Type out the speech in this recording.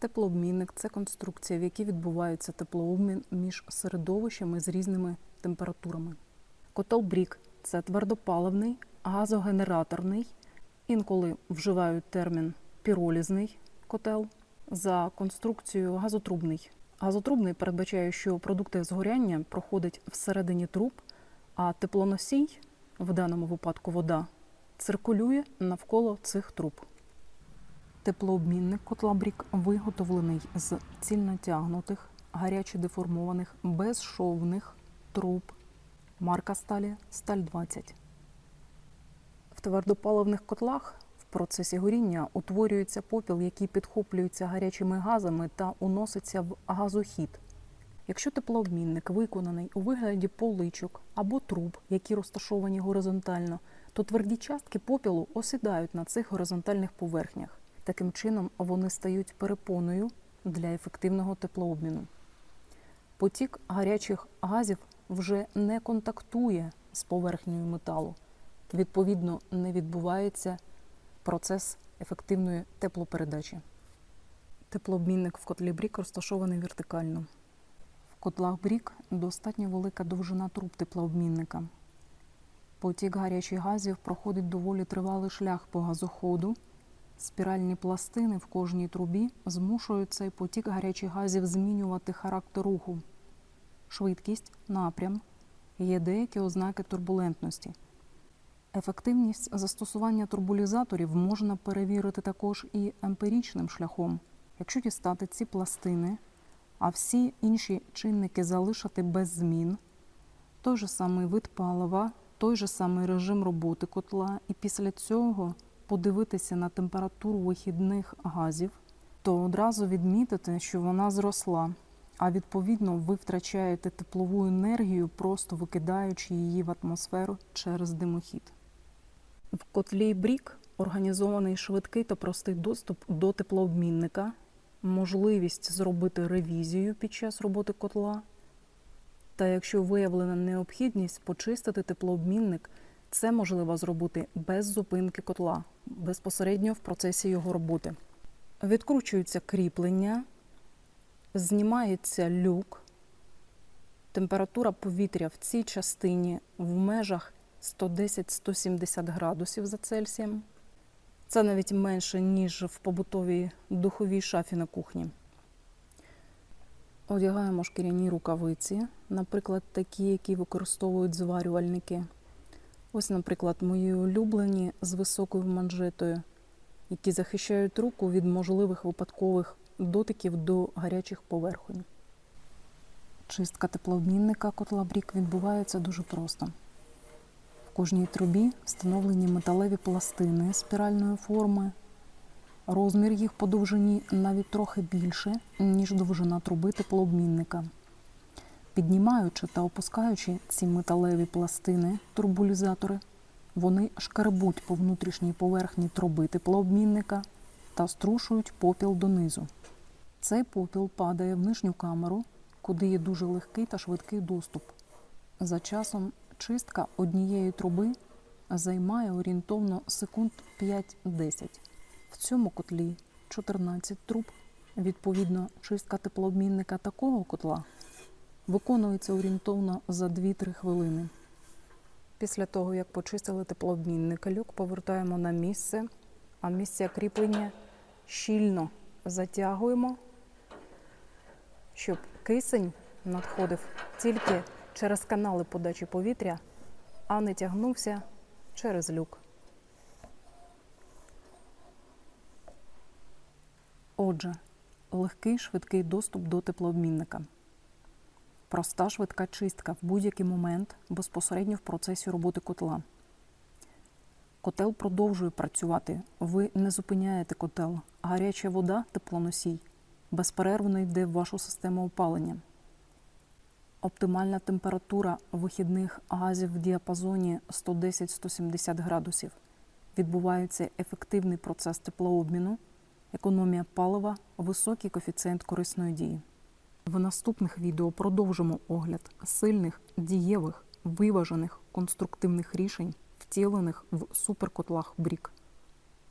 Теплообмінник це конструкція, в якій відбувається теплообмін між середовищами з різними температурами. Котел Брік це твердопаливний, газогенераторний, інколи вживають термін піролізний котел за конструкцією газотрубний. Газотрубний передбачає, що продукти згоряння проходять всередині труб, а теплоносій, в даному випадку вода, циркулює навколо цих труб. Теплообмінник котла Брік виготовлений з цільнотягнутих, гаряче деформованих, безшовних труб. Марка сталі сталь 20. В твердопаливних котлах в процесі горіння утворюється попіл, який підхоплюється гарячими газами та уноситься в газохід. Якщо теплообмінник виконаний у вигляді поличок або труб, які розташовані горизонтально, то тверді частки попілу осідають на цих горизонтальних поверхнях. Таким чином вони стають перепоною для ефективного теплообміну. Потік гарячих газів вже не контактує з поверхнею металу. Відповідно, не відбувається процес ефективної теплопередачі. Теплообмінник в котлі Брік розташований вертикально. В котлах Брік достатньо велика довжина труб теплообмінника. Потік гарячих газів проходить доволі тривалий шлях по газоходу. Спіральні пластини в кожній трубі змушують цей потік гарячих газів змінювати характер руху. Швидкість, напрям є деякі ознаки турбулентності. Ефективність застосування турбулізаторів можна перевірити також і емпіричним шляхом, якщо дістати ці пластини, а всі інші чинники залишити без змін, той же самий вид палива, той же самий режим роботи котла, і після цього подивитися на температуру вихідних газів, то одразу відмітити, що вона зросла, а відповідно ви втрачаєте теплову енергію, просто викидаючи її в атмосферу через димохід. В котлі Брік організований швидкий та простий доступ до теплообмінника, можливість зробити ревізію під час роботи котла. Та якщо виявлена необхідність почистити теплообмінник, це можливо зробити без зупинки котла, безпосередньо в процесі його роботи. Відкручуються кріплення, знімається люк, температура повітря в цій частині в межах 110-170 градусів за Цельсієм. Це навіть менше, ніж в побутовій духовій шафі на кухні. Одягаємо шкіряні рукавиці, наприклад, такі, які використовують зварювальники. Ось, наприклад, мої улюблені з високою манжетою, які захищають руку від можливих випадкових дотиків до гарячих поверхонь. Чистка теплообмінника котла Брік відбувається дуже просто. В кожній трубі встановлені металеві пластини спіральної форми. Розмір їх по довжині навіть трохи більше, ніж довжина труби теплообмінника. Піднімаючи та опускаючи ці металеві пластини, турбулізатори, вони шкарбуть по внутрішній поверхні труби теплообмінника та струшують попіл донизу. Цей попіл падає в нижню камеру, куди є дуже легкий та швидкий доступ. За часом чистка однієї труби займає орієнтовно секунд 5-10. В цьому котлі 14 труб. Відповідно, чистка теплообмінника такого котла виконується орієнтовно за 2-3 хвилини. Після того, як почистили теплообмінник, люк повертаємо на місце, а місце кріплення щільно затягуємо, щоб кисень надходив тільки через канали подачі повітря, а не тягнувся через люк. Отже, легкий швидкий доступ до теплообмінника. Проста швидка чистка в будь-який момент безпосередньо в процесі роботи котла. Котел продовжує працювати. Ви не зупиняєте котел. Гаряча вода, теплоносій, безперервно йде в вашу систему опалення. Оптимальна температура вихідних газів в діапазоні 110-170 градусів. Відбувається ефективний процес теплообміну, економія палива, високий коефіцієнт корисної дії. В наступних відео продовжимо огляд сильних, дієвих, виважених конструктивних рішень, втілених в суперкотлах Брік.